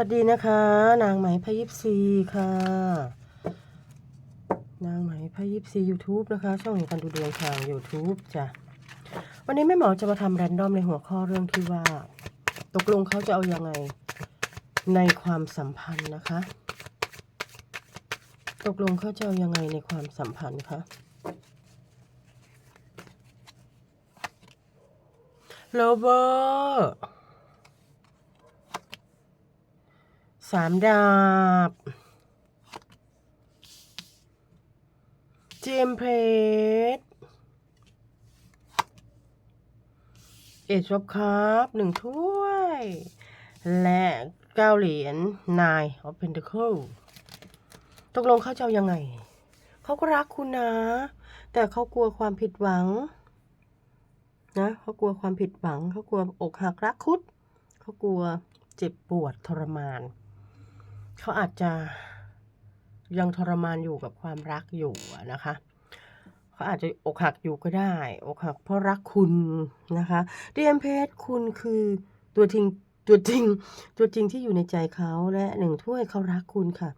วัสดีนะคะ นางไหมพยิบซีค่ะ นางไหมพยิบซี YouTube นะคะ ช่องแห่งการดูดวงทาง YouTube จ้ะวันนี้แม่หมอจะมาทำแรนดอมในหัวข้อเรื่องที่ว่า ตกลงเขาจะเอาอยัางไงในความสัมพันธ์นะคะ ตกลงเขาจะเอาอยัางไงในความสัมพันธ์คะโรเบอร์ สามดาบเจมเพลสเอชอบครับหนึ่งถ้วย และเก้าเหรียญนายออฟเพนเทเคิลตกลงเขาจะเอายังไง เขาก็รักคุณนะ แต่เขากลัวความผิดหวัง นะเขากลัวความผิดหวัง เขากลัวอกหักรักคุด เขากลัวเจ็บปวดทรมาน เขาอาจจะยังทรมานอยู่กับความรักอยู่นะคะเขาอาจจะอกหักอยู่ก็ได้ อกหักเพราะรักคุณนะคะดีเอ็มเพสคุณคือตัวจริงตัวจริง ตัวจริงที่อยู่ในใจเขาและหนึ่งถ้วยเขารักคุณค่ะ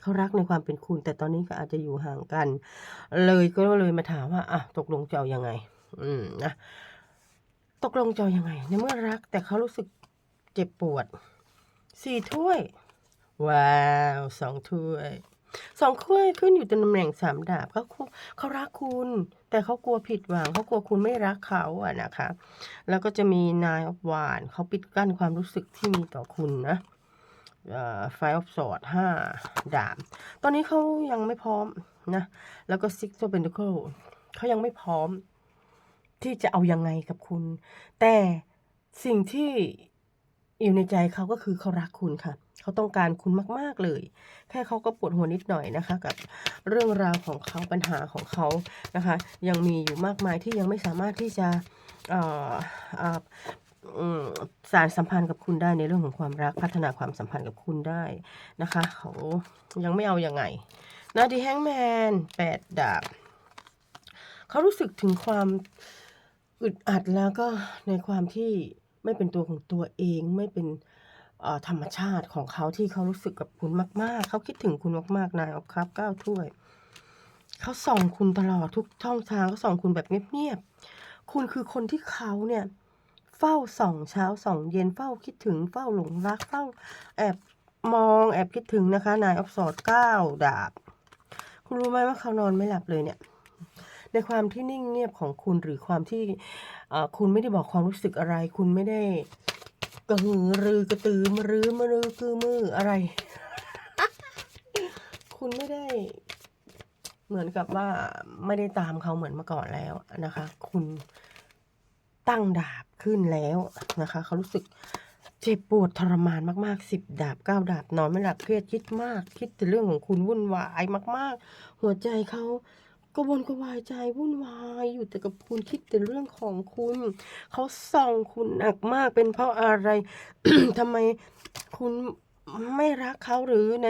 เขารักในความเป็นคุณ แต่ตอนนี้ก็อาจจะอยู่ห่างกัน เลยก็เลยมาถามว่าอะตกลงจะเอายังไง อืมนะตกลงจะเอายังไงในเมื่อรัก แต่เขารู้สึกเจ็บปวดสี่ถ้วย ว้าวสองถ้วยสองถ้วยขึ้นอยู่ตำแหน่งสามดาบเขาเขารักคุณ แต่เขากลัวผิดหวังเขากลัวคุณไม่รักเขาอะนะคะ แล้วก็จะมีนายออฟวานเขาปิดกั้นความรู้สึกที่มีต่อคุณนะไฟออฟสอดห้าดาบตอนนี้เขายังไม่พร้อมนะ แล้วก็ซิกโซเ p น t เคิลเขายังไม่พร้อม ที่จะเอายังไงกับคุณ แต่สิ่งที่ อยู่ในใจเขาก็คือเขารักคุณค่ะ เขาต้องการคุณมาก ๆ เลย แค่เขาก็ปวดหัวนิดหน่อยนะคะ กับเรื่องราวของเขาปัญหาของเขานะคะ ยังมีอยู่มากมายที่ยังไม่สามารถที่จะอ่อเอ่ออืมสารสัมพันธ์กับคุณได้ในเรื่องของความรักพัฒนาความสัมพันธ์กับคุณได้นะคะเขายังไม่เอาอยัางไงนาดีแฮงแมนแปดดาบเขารู้สึกถึงความอึดอัดแล้วก็ในความที่ ไม่เป็นตัวของตัวเองไม่เป็นธรรมชาติของเขาที่เขารู้สึกกับคุณมาก ๆ เขาคิดถึงคุณมากๆนายออฟครับเก้าถ้วย เขาส่องคุณตลอดทุกช่องทางเขาส่องคุณแบบเงียบๆคุณคือคนที่เขาเนี่ยเฝ้าส่องเช้าส่องเย็นเฝ้าคิดถึงเฝ้าหลงรักเฝ้าแอบมองแอบคิดถึงนะคะนายออฟสอดเก้าดาบ คุณรู้ไหมว่าเขานอนไม่หลับเลยเนี่ย ในความที่นิ่งเงียบของคุณหรือความที่คุณไม่ได้บอกความรู้สึกอะไร คุณไม่ได้กระหือรือกระตือมอรือมรือคือมืออะไร คุณไม่ได้ เหมือนกับว่าไม่ได้ตามเขาเหมือนเมื่อก่อนแล้วนะคะ คุณตั้งดาบขึ้นแล้วนะคะ เขารู้สึกเจ็บปวดทรมานมากๆสิบดาบเก้าดาบนอนไม่หลับเครียดคิดมาก คิดแต่เรื่องของคุณวุ่นวายมาก ๆ หัวใจเขา กระวนกระวายใจวุ่นวายอยู่แต่กับคุณคิดแต่เรื่องของคุณ เขาส่องคุณหนักมากเป็นเพราะอะไรทำไมคุณไม่รักเขาหรือใน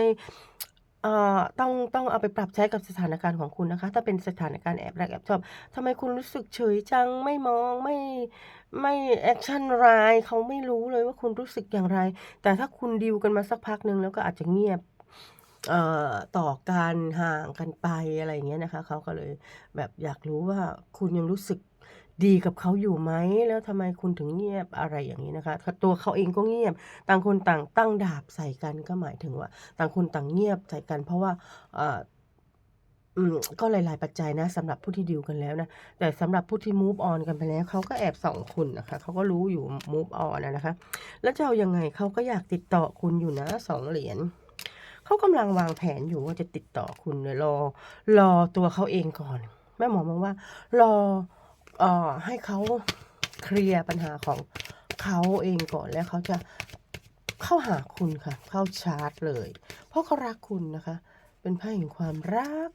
อ่อต้องต้องเอาไปปรับใช้กับสถานการณ์ของคุณนะคะ ถ้าเป็นสถานการณ์แอบรักแอบชอบทำไมคุณรู้สึกเฉยจังไม่มองไม่ไม่แอคชั่นรายเขาไม่รู้เลยว่าคุณรู้สึกอย่างไร แต่ถ้าคุณดีลกันมาสักพักหนึ่งแล้วก็อาจจะเงียบ ต่อการห่างกันไปอะไรอย่างเงี้ยนะคะเขาก็เลยแบบอยากรู้ว่าคุณยังรู้สึกดีกับเขาอยู่ไหม แล้วทำไมคุณถึงเงียบอะไรอย่างนี้นะคะ ตัวเขาเองก็เงียบ ต่างคนต่างตั้งดาบใส่กันก็หมายถึงว่า ต่างคนต่างเงียบใส่กัน เพราะว่าอืมก็หลาย ๆ ปัจจัยนะสำหรับผู้ที่ดีลกันแล้วนะ แต่สำหรับผู้ที่ move on กันไปแล้วเขาก็แอบส่องคุณนะคะเขาก็รู้อยู่ move on นะนะคะ แล้วจะเอายังไงเขาก็อยากติดต่อคุณอยู่นะสองเหรียญ เขากำลังวางแผนอยู่ว่าจะติดต่อคุณเลยรอ รอตัวเขาเองก่อน แม่หมอมองว่า รอเอ่อให้เขาเคลียร์ปัญหาของเขาเองก่อนแล้วเขาจะเข้าหาคุณค่ะ เข้าชาร์จเลย เพราะเขารักคุณนะคะ เป็นไพ่แห่งความรัก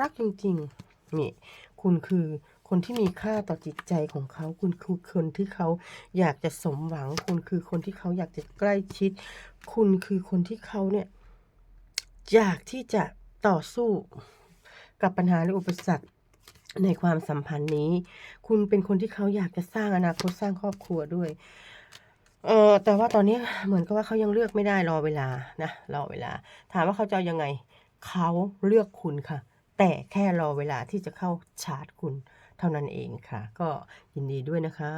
รักจริงๆนี่คุณคือคนที่มีค่าต่อจิตใจของเขา คุณคือคนที่เขาอยากจะสมหวัง คุณคือคนที่เขาอยากจะใกล้ชิด คุณคือคนที่เขาเนี่ย อยากที่จะต่อสู้กับปัญหาและอุปสรรคในความสัมพันธ์นี้ คุณเป็นคนที่เขาอยากจะสร้างอนาคตสร้างครอบครัวด้วย เออแต่ว่าตอนนี้เหมือนกับว่าเขายังเลือกไม่ได้รอเวลานะรอเวลา ถามว่าเขาจะายังไง เขาเลือกคุณค่ะ แต่แค่รอเวลาที่จะเข้าชาร์จคุณ เท่านั้นเองค่ะ ก็ยินดีด้วยนะคะ